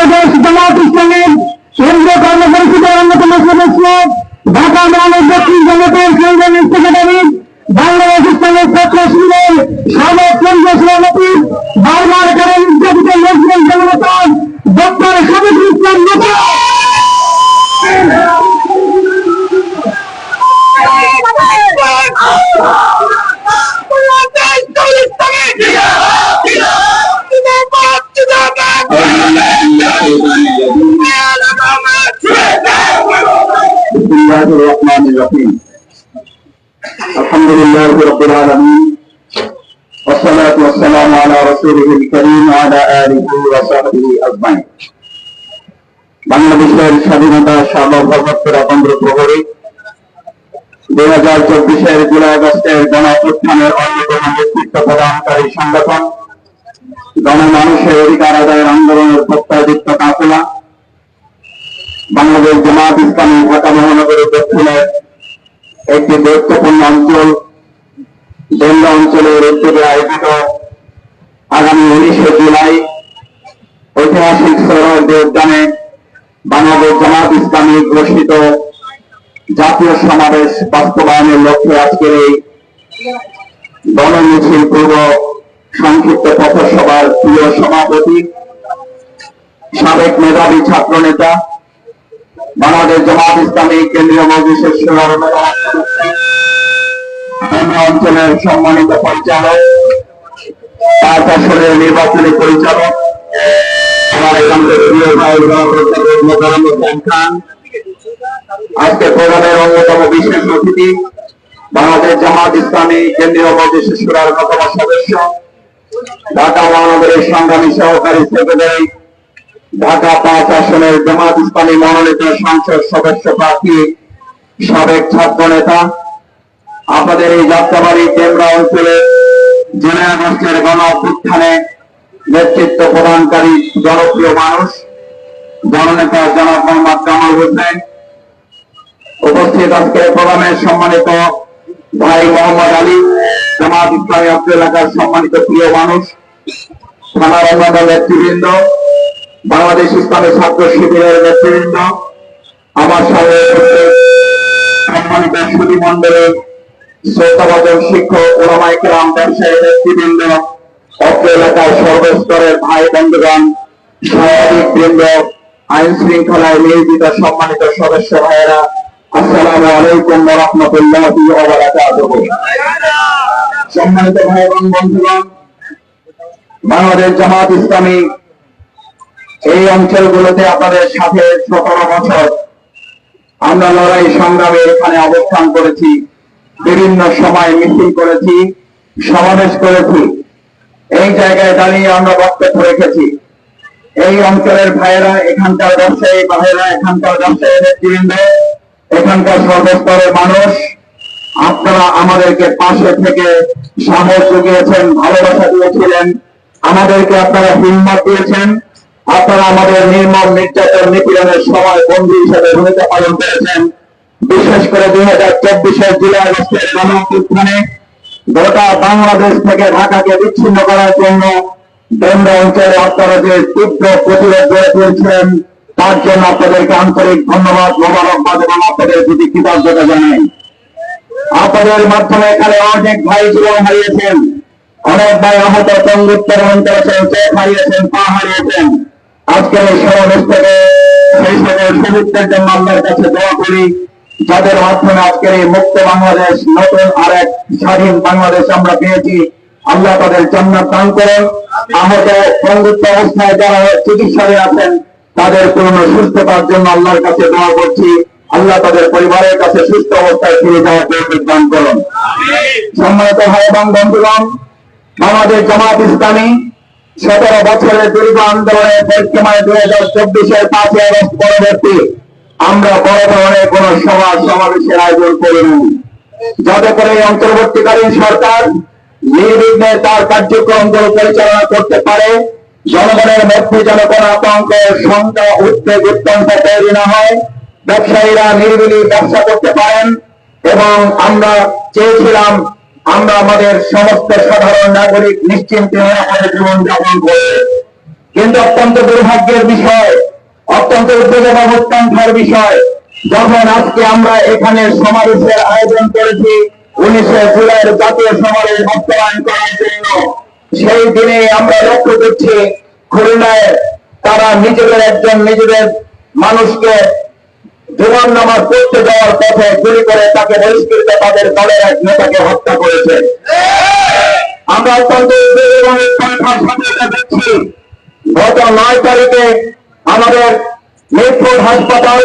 বাংলাদেশ জামাত ইসলামের অন্যতম সদস্য, ঢাকা মহানগরী জনতার সংগ্রামের সেক্রেটারি, বাংলাদেশ ইসলামের ছাত্র শিবিরের সাবেক কেন্দ্রীয় সভাপতি, বারবার কারণ নির্যাতিত লোকজন, জনতা Oh! الحمد لله رب العالمين والصلاة والسلام على رسوله الكريم وعلى آله وصحبه أجمعين বাংলাদেশের স্বাধীনতা সার্বভৌমত্বের অপন্দ্র প্রহরী দুই হাজার চব্বিশের জুলাই আগস্টের গণ উত্থানের অন্যতম নেতৃত্ব প্রদানকারী সংগঠন গণমানুষের অধিকার আদায়ের আন্দোলনের প্রত্যাদিত্য কাফেলা। বাংলাদেশ জামাত ইসলামী ঢাকা মহানগরের দক্ষিণের একটি গুরুত্বপূর্ণ অঞ্চল। দেল্লা অঞ্চলের উদ্যোগে আয়োজিত আগামী উনিশে জুলাই ঐতিহাসিক সৌরভ উদ্যানে বাংলাদেশ জামাত ইসলামী ঘোষিত জাতীয় সমাবেশ বাস্তবায়নের লক্ষ্যে আজকের এই গণমিছিল পূর্ব সংক্ষিপ্ত পথসভার প্রিয় সভাপতি, সাবেক মেধাবী ছাত্র নেতা বাংলাদেশ জামাত ইসলামী কেন্দ্রীয় মজলিসের অঞ্চলের সম্মানিত পরিচালক, পাঁচ আসনের নির্বাচনী পরিচালক আজকে প্রোগ্রামের অন্যতম বিশেষ অতিথি, বাংলাদেশ জামাত ইসলামী কেন্দ্রীয় মজলিসের সদস্য ঢাকা মহানগরের সংগ্রামী সহকারী সেক্রেটারি, ঢাকা পাঁচ আসনের জামাত ইসলামী মনোনীত সংসদ সদস্য প্রার্থী, সাবেক ছাত্র নেতা। আপনাদের এই যাত্রাবাড়ি কেন্দ্র অঞ্চলে জুলাই আগস্টের গণ অভ্যুত্থানে নেতৃত্ব প্রদানকারী জনপ্রিয় মানুষ, জননেতা জনাব মোহাম্মদ কামাল হোসেন। উপস্থিত আজকের প্রোগ্রামের সম্মানিত ভাই মোহাম্মদ আলী জামাত ইসলামী প্রিয় মানুষ নেতৃবৃন্দ আমার উপস্থিত সম্মানিত এলাকার সর্বস্তরের ভাই বন্ধুগণ সাংবাদিক বৃন্দ, আইন শৃঙ্খলায় নিয়োজিত সম্মানিত সদস্য ভাইয়েরা, আসসালামু আলাইকুম রহমতুল্লাহ সম্মানিত ভাই এবং বন্ধুগণ বাংলাদেশ জামাত ইসলামী এই অঞ্চলগুলোতে আপনাদের সাথে সতেরো বছর আমরা লড়াই সংগ্রামে এখানে অবস্থান করেছি, বিভিন্ন সময় মিছিল করেছি, সমাবেশ করেছি। এই জায়গায় দাঁড়িয়ে আমরা বক্তব্য রেখেছি। এই অঞ্চলের ভাইয়েরা, এখানকার ব্যবসায়ী ভাইয়েরা, এখানকার ব্যবসায়ী নেতৃবৃন্দ এখানকার সর্বস্তরের মানুষ আপনারা আমাদেরকে পাশে থেকে সাহস জুগিয়েছেন, ভালোবাসা দিয়েছিলেন। আমাদেরকে আপনারা হিম্মত দিয়েছেন। আপনারা আমাদের নির্মম নির্যাতন নিপীড়নের সময় বন্দী হিসেবে ভূমিকা পালন করেছেন। বিশেষ করে দুই হাজার চব্বিশের জুলাই আগস্টের গণঅভ্যুত্থানে গোটা বাংলাদেশ থেকে ঢাকাকে বিচ্ছিন্ন করার জন্য কেন্দ্র অঞ্চলে আপনারা যে তীব্র প্রতিরোধ গড়ে তুলছিলেন তার জন্য আপনাদেরকে আন্তরিক ধন্যবাদ, মোবারকবাদ এবং আপনাদের প্রতি কৃতজ্ঞতা জানাই। আপনাদের মাধ্যমে এখানে অনেক ভাই জীবন হারিয়েছেন। অনেক ভাই আহত তঙ্গুত্তরণ করেছেন চোখ হারিয়েছেন, পা হারিয়েছেন। আজকের এই সমাবেশ থেকে সেই সকল শহীদদের জন্য আল্লাহর কাছে দোয়া করি, যাদের মাধ্যমে আজকের এই মুক্ত বাংলাদেশ, নতুন আর এক স্বাধীন বাংলাদেশ আমরা পেয়েছি। আল্লাহ তাদের জান্নাত দান করেন। আহত বন্ধুত্ব অবস্থায় যারা চিকিৎসাধীন আছেন, তাদের পূর্ণ সুস্থতার জন্য আল্লাহর কাছে দোয়া করছি। আল্লাহ তাদের পরিবারের কাছে সুস্থ অবস্থায় ফিরে যাওয়ার তৌফিক দান করুন। সম্মানিত ভাই এবং বন্ধুগণ, বাংলাদেশ জামাত ইসলামী সতেরো বছরের দীর্ঘ আন্দোলনের পরিক্রমায় দুই হাজার চব্বিশের পাঁচই আগস্ট পরবর্তী আমরা বড় ধরনের কোন সভা সমাবেশের আয়োজন করিনি যাতে করে এই অন্তর্বর্তীকালীন সরকার নির্বিঘ্নে তার কার্যক্রমগুলো পরিচালনা করতে পারে, জনগণের মধ্যে যেন কোন আতঙ্ক শঙ্কা উদ্বেগ উৎকণ্ঠা তৈরি না হয়। ব্যবসায়ীরা নির্বিলি ব্যবসা করতে পারেন এবং আমরা চেয়েছিলাম আমরা আমাদের সমস্ত সাধারণ নাগরিক নিশ্চিন্তে নিরাপদে জীবন যাপন করব কিন্তু অত্যন্ত দুর্ভাগ্যের বিষয়, অত্যন্ত এবং উৎকণ্ঠার বিষয়, যখন আজকে আমরা এখানে সমাবেশের আয়োজন করেছি, উনিশে জুলাইয়ের জাতীয় সমাবেশ বাস্তবায়ন করার জন্য, সেই দিনে আমরা লক্ষ্য করছি, খুলনায় তারা নিজেদের একজন নিজেদের মানুষকে জীবন নামাজ পড়তে যাওয়ার পথে গুলি করে তাকে বহিষ্কৃত তাদের দলের এক নেতাকে হত্যা করেছে। আমরা অত্যন্ত দেখছি গত নয় তারিখে আমাদের মিরপুর হাসপাতাল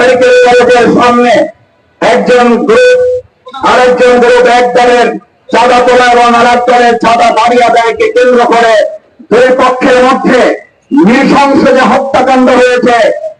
মেডিকেল কলেজের সামনে একজন গ্রুপ, আরেকজন গ্রুপ এক দলের চাঁদা তোলা এবং আরেক দলের চাঁদা দাবি আদায়কে কেন্দ্র করে দুই পক্ষের মধ্যে নৃশংস যে হত্যাকাণ্ড হয়েছে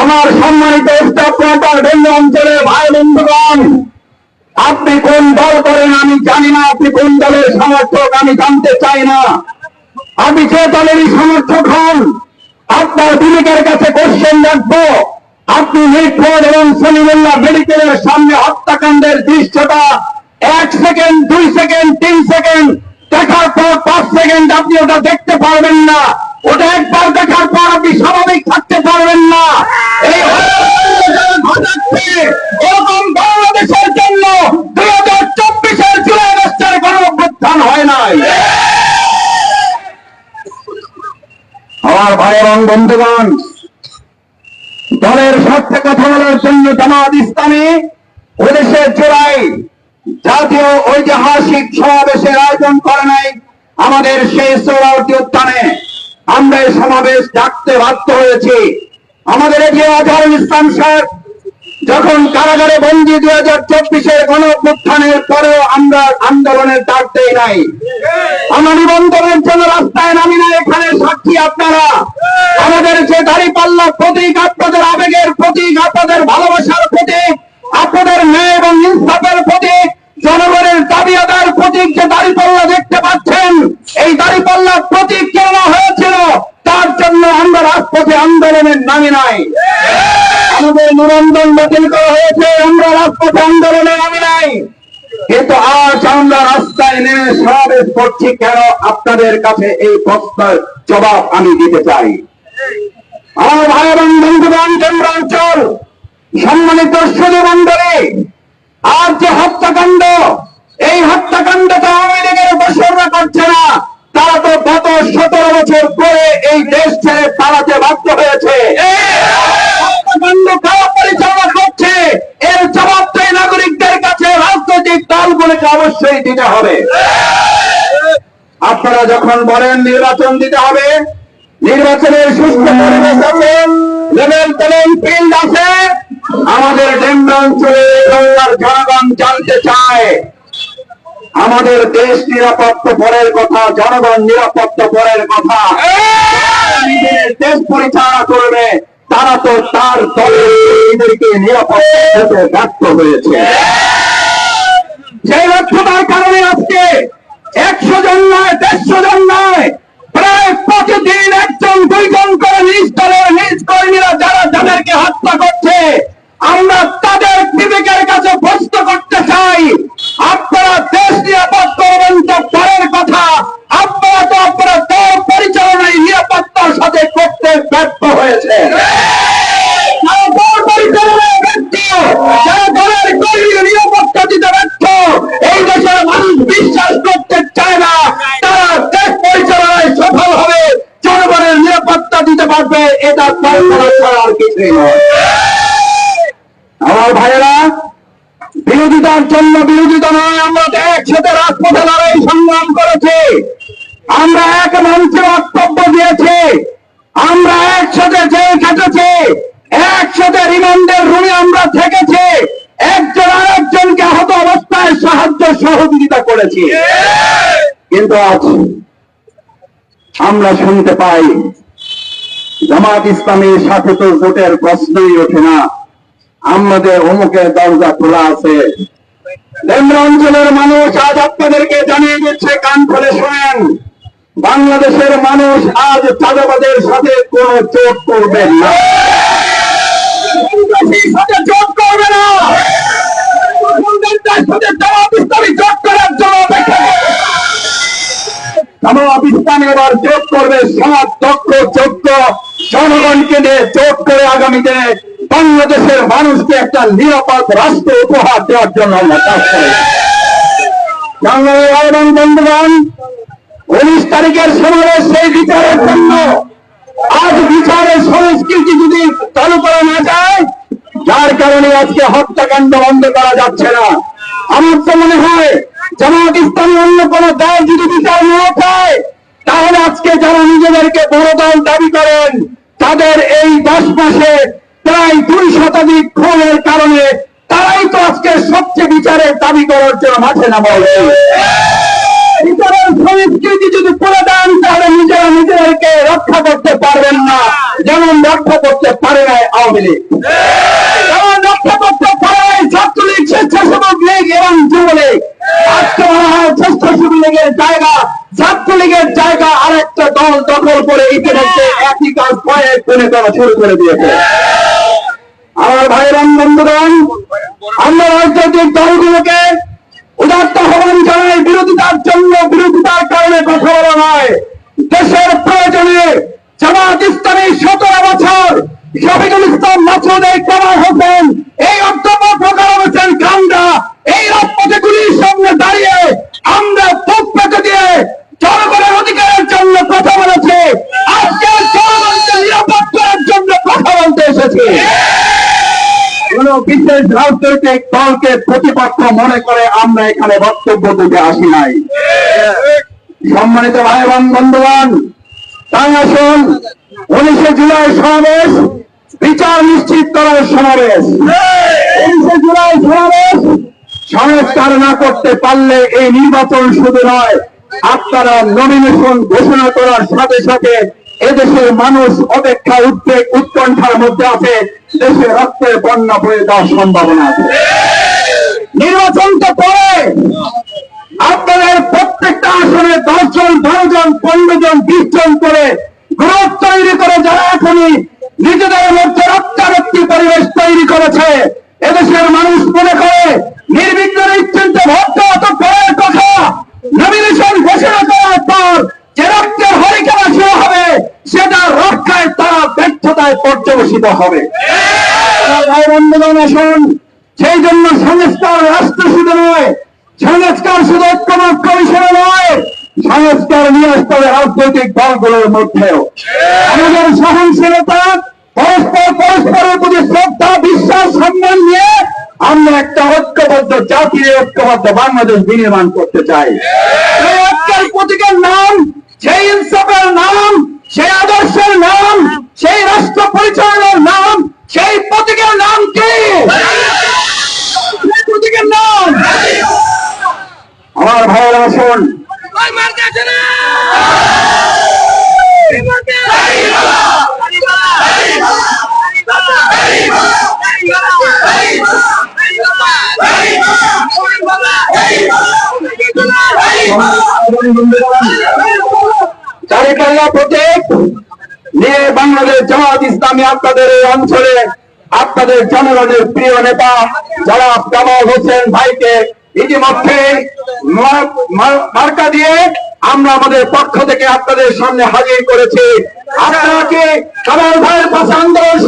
আমার সম্মানিত স্টাফ ডেঙ্গু অঞ্চলের ভাই বন্ধুগণ, আপনি কোন দল করেন আমি জানি না, আপনি কোন দলের সমর্থক আমি জানতে চাই না। আপনি যে দলেরই সমর্থক হন, আপনার বিবেকের কাছে কোশ্চেন রাখব। আপনি মিরপুর এবং সলিমুল্লাহ মেডিকেলের সামনে হত্যাকাণ্ডের দৃশ্যটা এক সেকেন্ড, দুই সেকেন্ড, তিন সেকেন্ড, দেখার পর পাঁচ সেকেন্ড আপনি ওটা দেখতে পারবেন না। ওটা একবার দেখার পর আপনি স্বাভাবিক থাকতে পারবেন না। এই বাংলাদেশের জন্য হাজার চব্বিশের জুলাই অভ্যুত্থান হয় নাই। আমার ভাই এবং বন্ধুগণ, দলের স্বার্থে কথা বলার জন্য জামাত ইসলামী উনিশে জাতীয় ঐতিহাসিক সমাবেশের আয়োজন করে নাই আমাদের সেই সোহরাওয়ার্দী উত্থানে আমরা এই সমাবেশ ডাকতে বাধ্য হয়েছি। আমাদের এটি আজহারুল ইসলাম সাহেব যখন কারাগারে বন্দী দুই হাজার চব্বিশের গণ অভ্যুত্থানের পরেও আমরা আন্দোলনের ডাক দেই নাই। আমরা নিবন্ধনের জন্য রাস্তায় নামি না, এখানে সাক্ষী আপনারা। আমাদের যে দাড়ি পাল্লা প্রতীক, আপনাদের আবেগের প্রতীক, আপনাদের ভালোবাসার প্রতীক, আপনাদের ন্যায় এবং ইনসাফের প্রতীক, জনগণের দাবি আদায়ের প্রতীক যে দাড়ি পাল্লা দেখতে পাচ্ছেন, এই দাড়ি পাল্লা প্রতীক রাজপথে আন্দোলনের নামি নাই। আমাদের নিবন্ধন বাতিল করা হয়েছে, আমরা রাজপথে আন্দোলনে নামি নাই। কিন্তু আজ আমরা রাস্তায় নেমে সমাবেশ করছি কেন আপনাদের কাছে এই প্রশ্নের জবাব আমি দিতে চাই? আমার ভাই এবং বন্ধুগণ, কেন্দ্রাঞ্চল, সম্মানিত সুদী মন্ডলী আজ যে হত্যাকাণ্ড, এই হত্যাকাণ্ডটা আওয়ামী লীগের বসররা করছে না, তারা তো এই দেশ ছেড়ে পালাতে বাধ্য হয়েছে। পরিচালনা করছে। এর নাগরিকদের কাছে। রাজনৈতিক অবশ্যই দিতে হবে। আপনারা যখন বলেন নির্বাচন দিতে হবে, নির্বাচনের সুস্থ পরিবেশ আছে, লেভেল প্লেইং ফিল্ড আছে, আমাদের ডেঙ্গ অঞ্চলে জনগণ জানতে চায়। আমাদের দেশ নিরাপত্তা পরের কথা, জনগণ নিরাপত্তা পরের কথা। দেশ পরিচালনা করবে, তারা তো তার কর্মীদেরকে নিরাপত্তা ব্যর্থ হয়েছে। সেই ব্যর্থতার কারণে আজকে একশো জন নয়, দেড়শো জন নয়, প্রায় প্রতিদিন একজন, দুইজন করে নিজ দলের নিজ কর্মীরা যারা যাদেরকে হত্যা করছে, আমরা তাদের বিবেকের কাছে প্রশ্ন করতে চাই আপনারা দেশ নিরাপদ করবেন তো পরের কথা। আপনারা তো আপনারা দল পরিচালনায় নিরাপত্তার সাথে করতে ব্যর্থ হয়েছে। পারবে, এটা আমার ভাইয়েরা বিরোধিতার জন্য একসাথে রাজপথে লড়াই সংগ্রাম করেছি। আমরা এক মঞ্চে বক্তব্য দিয়েছি। আমরা একসাথে জেল খেটেছি। একসাথে রিমান্ডের রুমে আমরা থেকেছি। একজন আরেকজনকে আহত অবস্থায় সাহায্য সহযোগিতা করেছি। কিন্তু আজ আমরা শুনতে পাই, জামাত ইসলামের সাথে তো ভোটের প্রশ্নই ওঠে না। আমাদের অমুকের দরজা খোলা আছে। কেন্দ্র অঞ্চলের মানুষ আজ আপনাদেরকে জানিয়ে দিচ্ছে কান খুলে শোনেন। বাংলাদেশের মানুষ আজ চাঁদাবাদের সাথে কোনো চোট করবেন না। সাথে চোট করবে না। মুসলমানদের সাথে জামাত ইসলামী চোট করার জন্য অপেক্ষা করবে। না। জামাত ইসলামী এবার চোট করবে সমাজ দক্ষ যোগ্য জনগণকে নিয়ে চোট করে আগামী দিনে বাংলাদেশের মানুষকে একটা নিরাপদ রাষ্ট্র উপহার দেওয়ার জন্য আমরা কাজ করে। বন্ধুগণ, উনিশ তারিখের সমাবেশ সেই বিচারের জন্য। আজ বিচারের সংস্কৃতি যদি চালু করা না যায়, যার কারণে আজকে হত্যাকাণ্ড বন্ধ করা যাচ্ছে না। আমার তো মনে হয়, জামাত ইসলামী অন্য কোন দল যদি বিচার না পায়, তাহলে আজকে যারা নিজেদেরকে বড় দল দাবি করেন, তাদের এই দশ মাসে প্রায় দুই শতাধিক খুনের কারণে তারাই তো আজকে সবচেয়ে বিচারের দাবি করার জন্য মাঠে নামা সংস্কৃতি যদি করে দেন, তাহলে নিজেরা নিজেদেরকে রক্ষা করতে পারবেন না। যেমন রক্ষা করতে পারে নাই আওয়ামী লীগ। যেমন রক্ষা করতে পারে নাই ছাত্রলীগ, স্বেচ্ছাসেবক লীগ এবং যুবলীগ। আজকে মনে হয় স্বেচ্ছাসেবী লীগের জায়গা, ছাত্রলীগের জায়গা আরেকটা দল দখল করে ইতিমধ্যে একই কাজ গুণে করা শুরু করে দিয়েছে। আমার ভাইরাম বন্ধুগণ, আমরা রাজনৈতিক দলগুলোকে উদাত্ত আহ্বান জানাই, বিরোধিতার জন্য বিরোধিতার কারণে কথা বলা নয়। দেশের প্রয়োজনে জামাত ইসলামী সতেরো বছর শফিকুল ইসলাম মাসুদ এই কামাল হোসেন, এই প্রকার এই সামনে দাঁড়িয়ে আমরা পেতে দিয়ে জনগণের অধিকারের জন্য কথা বলেছে। আজকে জনগণকে নিরাপদ করার জন্য কথা বলতে এসেছে। কোন বিশেষ রাজনৈতিক দলকে প্রতিপক্ষ মনে করে আমরা এখানে বক্তব্য দিতে আসি নাই। সম্মানিত ভাই এবং বন্ধুগণ, তাই আসুন উনিশে জুলাই সমাবেশ বিচার নিশ্চিত করার সমাবেশ। উনিশে জুলাই সমাবেশ সংস্কার না করতে পারলে এই নির্বাচন শুধু নয়, আপনারা নমিনেশন ঘোষণা করার সাথে সাথে এদেশের মানুষ অপেক্ষা উদ্বেগ উৎকণ্ঠার মধ্যে আছে। দেশে রক্তের বন্যা বয়ে দেওয়ার সম্ভাবনা আছে। নির্বাচন তো পরে। আপনাদের প্রত্যেকটা আসনে দশ জন বারো জন পনেরো জন বিশ জন করে গ্রুপ তৈরি করে যারা এখনই নিজেদের মধ্যে রক্তারক্তি পরিবেশ তৈরি করেছে, এদেশের মানুষ মনে করে, নির্বিঘ্ন নিশ্চিন্ত ভোট দেওয়া তো পরের কথা। নমিনেশন ঘোষণা করার পর যে রক্তের হরিকেলা শুরু হবে সেটা রক্ষায় তারা ব্যর্থতায় পর্যবেসিত হবে। সেই জন্য সংস্কার রাষ্ট্র শুধু নয়, সংস্কার শুধু ঐক্যমত কমিশনে নয়, সংস্কার নিয়ে আসতে হবে রাজনৈতিক দলগুলোর মধ্যেও। আমাদের সহনশীলতা, পরস্পর পরস্পরের প্রতি শ্রদ্ধা, বিশ্বাস, সম্মান নিয়ে আমরা একটা ঐক্যবদ্ধ, জাতীয় ঐক্যবদ্ধ বাংলাদেশ বিনির্মাণ করতে চাই। ঐক্যের প্রতীকের নাম, সেই ইনসাফের নাম সেই আদর্শের নাম সেই রাষ্ট্র পরিচালনার নাম সেই প্রতীকের নাম কি? প্রতীকের নাম। আমার ভাইয়ের আসুন চারিপাল্লা বাংলাদেশ জামাত ইসলামী আপনাদের এই অঞ্চলে, আপনাদের জনগণের প্রিয় নেতা যারা কামাল হোসেন ভাইকে ইতিমধ্যে মার্কা দিয়ে আমরা আমাদের পক্ষ থেকে আপনাদের সামনে হাজির করেছি। আপনারা কি কামাল ভাইয়ের পাশে আন্দোলন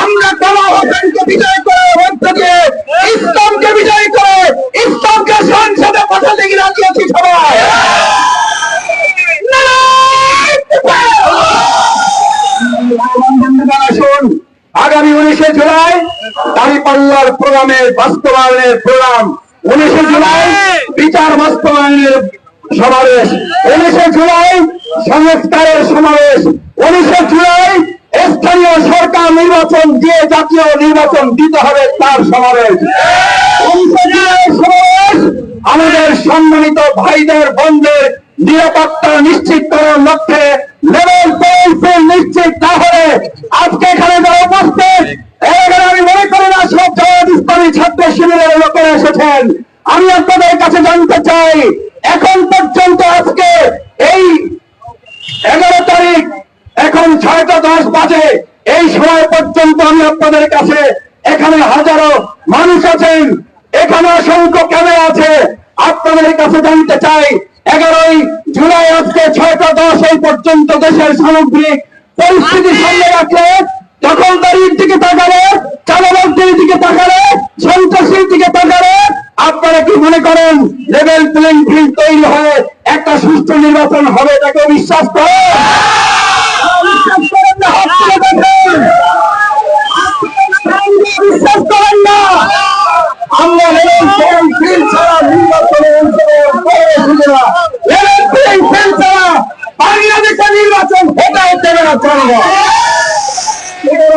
আমরা কামাল হোসেনকে বিজয় করে মধ্য ইসলামকে বিজয় করে ইসলামকে সংসদে পাঠাতে রাজি সবাই? আগামী উনিশে জুলাই দাঁড়িপাল্লার প্রোগ্রামের বাস্তবায়নের প্রোগ্রাম উনিশে জুলাই বিচার বাস্তবায়নের সমাবেশ। উনিশে জুলাই সংস্কারের সমাবেশ। উনিশে জুলাই স্থানীয় সরকার নির্বাচন দিয়ে জাতীয় নির্বাচন দিতে হবে তার সমাবেশ। আমাদের সম্মানিত ভাইদের, বোনদের নিরাপত্তা নিশ্চিত করার লক্ষ্যে লেভেল পেন্সিল নিশ্চিত না হলে আজকে এখানে যারা উপস্থিত আমি মনে করি না সব জামাত ইসলামী ছাত্র শিবিরের লোকেরা এসেছেন। আমি আপনাদের কাছে জানতে চাই, এখন পর্যন্ত আজকে এই এগারো তারিখ এখন বাজে এই সময় পর্যন্ত আমি আপনাদের কাছে এখানে হাজারো মানুষ আছেন, এখানে অসংখ্য ক্যামেরা আছে। আপনাদের কাছে জানতে চাই, এগারোই জুলাই আজকে ছয়টা দশ এই পর্যন্ত দেশের সামগ্রিক পরিস্থিতি সামনে রাখলে, দখলদারির দিকে তাকালে চালাবাসদের দিকে তাকালে, সন্ত্রাসীর দিকে তাকালে, আপনারা কি মনে করেন লেভেল প্লেইং ফিল্ড তৈরি হয়ে একটা সুষ্ঠু নির্বাচন হবে, তাকে বিশ্বাস করেন?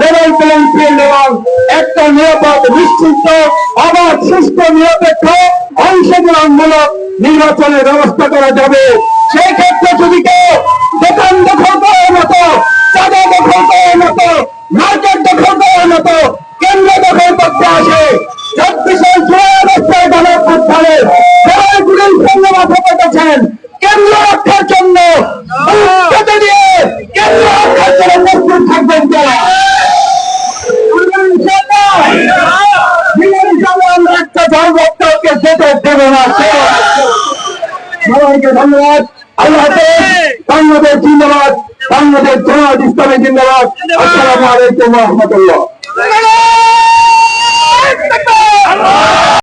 লেভেল প্লেইং ফিল্ড এবং একটা নিরাপদ নিশ্চিত আবার সুস্থ, নিরপেক্ষ, অংশগ্রহণমূলক নির্বাচনের ব্যবস্থা করা যাবে। সেই ক্ষেত্রে যদি কেউ দোকান দখল করার মতো, চাঁদা দখল করার মতো, মার্কেট দখল করার মতো, কেন্দ্র দখল করতে ধন্যবাদ। আল্লাহ বাংলাদেশ জিন্দাবাদ। বাংলাদেশ জামাত ইসলামী জিন্দাবাদ। আসসালামু আলাইকুম রহমতুল্লাহ।